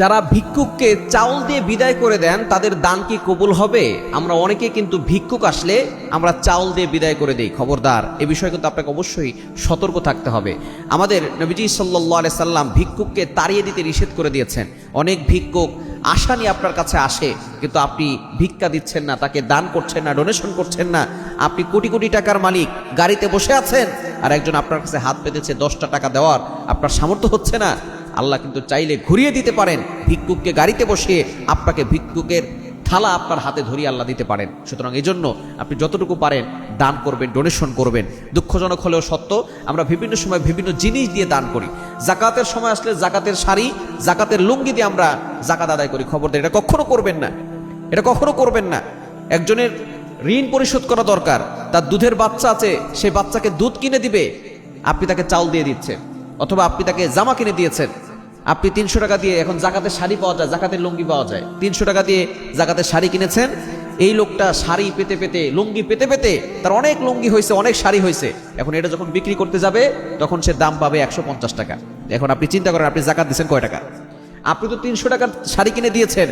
যারা ভিক্ষুককে চাউল দিয়ে বিদায় করে দেন, তাদের দান কি কবুল হবে? আমরা অনেকে কিন্তু ভিক্ষুক আসলে আমরা চাউল দিয়ে বিদায় করে দেই, খবরদার। এ বিষয়ে কিন্তু আপনাকে অবশ্যই সতর্ক থাকতে হবে। আমাদের নবীজি সাল্লাহ সাল্লাম ভিক্ষুককে তাড়িয়ে দিতে নিষেধ করে দিয়েছেন। অনেক ভিক্ষুক আশা নিয়ে আপনার কাছে আসে, কিন্তু আপনি ভিক্ষা দিচ্ছেন না, তাকে দান করছেন না ডোনেশন করছেন না। আপনি কোটি কোটি টাকার মালিক, গাড়িতে বসে আছেন, আর একজন আপনার কাছে হাত পেতেছে দশটা টাকা দেওয়ার, আপনার সামর্থ্য হচ্ছে না। আল্লাহ কিন্তু চাইলে ঘুরিয়ে দিতে পারেন, ভিক্ষুককে গাড়িতে বসিয়ে আপনাকে ভিক্ষুকের থালা আপনার হাতে ধরিয়ে আল্লাহ দিতে পারেন। সুতরাং এই জন্য আপনি যতটুকু পারেন দান করবেন ডোনেশন করবেন। দুঃখজনক হলেও সত্য, আমরা বিভিন্ন সময় বিভিন্ন জিনিস দিয়ে দান করি। জাকাতের সময় আসলে জাকাতের শাড়ি, জাকাতের লুঙ্গি দিয়ে আমরা জাকাত আদায় করি। খবর দেয় এটা কখনো করবেন না। এটা কখনো করবেন না। একজনের ঋণ পরিশোধ করা দরকার, তার দুধের বাচ্চা আছে সেই বাচ্চাকে দুধ কিনে দিবে, আপনি তাকে চাউল দিয়ে দিচ্ছেন। অথবা আপনি তাকে জামা কিনে দিয়েছেন। আপনি তিনশো টাকা দিয়ে এখন জাকাতের শাড়ি পাওয়া যায়, জাকাতের লুঙ্গি পাওয়া যায়। তিনশো টাকা দিয়ে জাকাতের শাড়ি কিনেছেন, এই লোকটা শাড়ি পেতে পেতে, লুঙ্গি পেতে পেতে তার অনেক লুঙ্গি হয়েছে, অনেক শাড়ি হয়েছে। এখন এটা যখন বিক্রি করতে যাবে, তখন সে দাম পাবে একশো পঞ্চাশ টাকা। এখন আপনি চিন্তা করেন, আপনি জাকাত দিচ্ছেন কয় টাকা? আপনি তো তিনশো টাকার শাড়ি কিনে দিয়েছেন।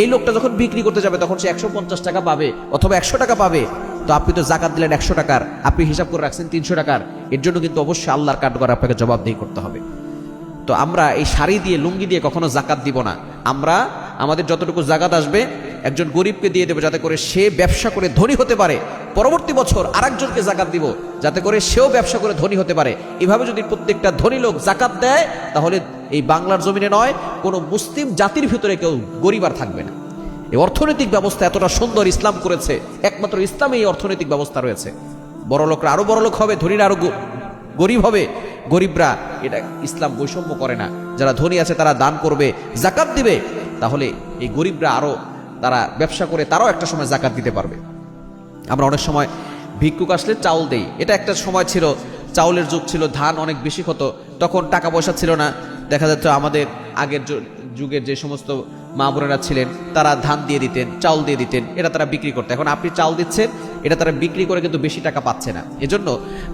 এই লোকটা যখন বিক্রি করতে যাবে, তখন সে একশো পঞ্চাশ টাকা পাবে অথবা একশো টাকা পাবে। তো আপনি তো জাকাত দিলেন একশো টাকার, আপনি হিসাব করে রাখছেন তিনশো টাকার। এর জন্য কিন্তু অবশ্যই আল্লাহর কাঠ করে আপনাকে জবাবদিহি করতে হবে। তো আমরা এই শাড়ি দিয়ে, লুঙ্গি দিয়ে কখনো জাকাত দিব না। আমরা আমাদের যতটুকু জাকাত আসবে, একজন গরিবকে দিয়ে দেবো যাতে করে সে ব্যবসা করে ধনী হতে পারে। পরবর্তী বছর আরেকজনকে জাকাত দিব যাতে করে সেও ব্যবসা করে ধনী হতে পারে। এভাবে যদি প্রত্যেকটা ধনী লোক জাকাত দেয়, তাহলে এই বাংলার জমিনে নয়, কোনো মুসলিম জাতির ভিতরে কেউ গরিব আর থাকবে না। এই অর্থনৈতিক ব্যবস্থা এতটা সুন্দর ইসলাম করেছে, একমাত্র ইসলামে এই অর্থনৈতিক ব্যবস্থা রয়েছে। বড় লোকরা আরও বড় লোক হবে, ধনীরা আরও গ- গরিব হবে। গরিবরা এটা ইসলাম বৈষম্য করে না। যারা ধনী আছে তারা দান করবে, জাকাত দিবে। তাহলে এই গরিবরা আরও তারা ব্যবসা করে তারাও একটা সময় জাকাত দিতে পারবে। আমরা অনেক সময় ভিক্ষুক আসলে চাউল দেই। এটা একটা সময় ছিল, চাউলের যুগ ছিল, ধান অনেক বেশি হতো। তখন টাকা পয়সা ছিল না। দেখা যাচ্ছে আমাদের আগের যুগের যে সমস্ত মা বোনেরা ছিলেন, তারা ধান দিয়ে দিতেন, চাউল দিয়ে দিতেন, এটা তারা বিক্রি করতে। এখন আপনি চাউল দিচ্ছেন, এটা তারা বিক্রি করে কিন্তু বেশি টাকা পাচ্ছে না। এজন্য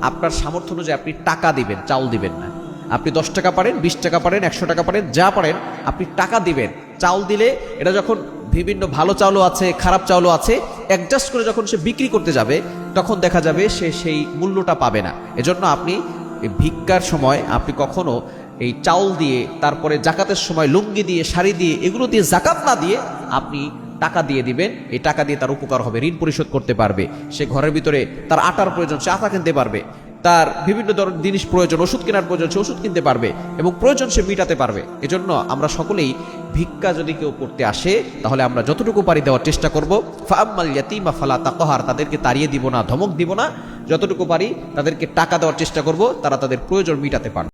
আপনার সামর্থ্য অনুযায়ী আপনি টাকা দিবেন, চাউল দিবেন না। আপনি দশ টাকা পারেন, বিশ টাকা পারেন, একশো টাকা পারেন, যা পারেন, আপনি টাকা দিবেন। চাউল দিলে এটা যখন বিভিন্ন ভালো চাউলও আছে, খারাপ চাউলও আছে অ্যাডজাস্ট করে যখন সে বিক্রি করতে যাবে, তখন দেখা যাবে সে সেই মূল্যটা পাবে না। এজন্য আপনি ভিক্ষার সময় আপনি কখনো এই চাউল দিয়ে, তারপরে জাকাতের সময় লুঙ্গি দিয়ে, শাড়ি দিয়ে, এগুলো দিয়ে জাকাত না দিয়ে আপনি টাকা দিয়ে দিবেন। এই টাকা দিয়ে তার উপকার হবে, ঋণ পরিশোধ করতে পারবে। সে ঘরের ভিতরে তার আটার প্রয়োজন, সে আটা কিনতে পারবে। তার বিভিন্ন ধরনের জিনিস প্রয়োজন, ওষুধ কেনার প্রয়োজন, সে ওষুধ কিনতে পারবে এবং প্রয়োজন সে মিটাতে পারবে। এজন্য আমরা সকলেই ভিক্ষা যদি কেউ করতে আসে, তাহলে আমরা যতটুকু পারি দেওয়ার চেষ্টা করব। ফাম্মাল ইয়াতিমা ফালা তাকহার, তাদেরকে তাড়িয়ে দিব না, ধমক দিব না। যতটুকু পারি তাদেরকে টাকা দেওয়ার চেষ্টা করব, তারা তাদের প্রয়োজন মিটাতে পারবে।